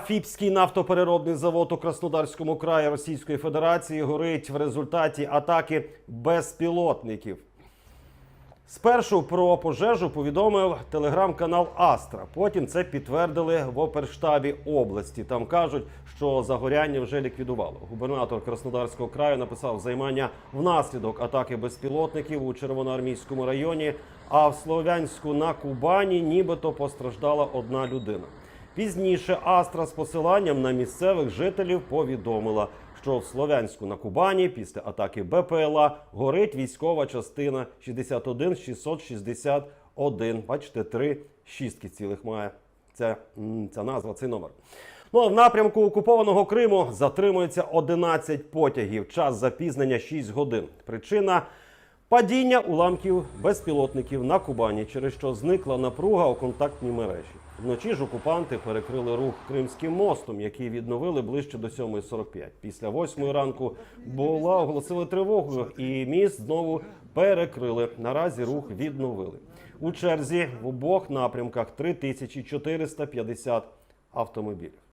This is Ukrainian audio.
Фіпський нафтопереробний завод у Краснодарському краї Російської Федерації горить в результаті атаки безпілотників. Спершу про пожежу повідомив телеграм-канал Астра. Потім це підтвердили в оперштабі області. Там кажуть, що загоряння вже ліквідувало. Губернатор Краснодарського краю написав займання внаслідок атаки безпілотників у Червоноармійському районі. А в Слов'янську на Кубані нібито постраждала одна людина. Пізніше Астра з посиланням на місцевих жителів повідомила, що в Слов'янську на Кубані після атаки БПЛА горить військова частина 61 661. Бачите, три шістки цілих має ця, ця назва, цей номер. Ну а в напрямку окупованого Криму затримується 11 потягів. Час запізнення 6 годин. Причина падіння уламків безпілотників на Кубані, через що зникла напруга у контактній мережі. Вночі ж окупанти перекрили рух Кримським мостом, який відновили ближче до 7.45. Після 8 ранку була оголосили тривогу, і міст знову перекрили. Наразі рух відновили. У черзі в обох напрямках 3450 автомобілів.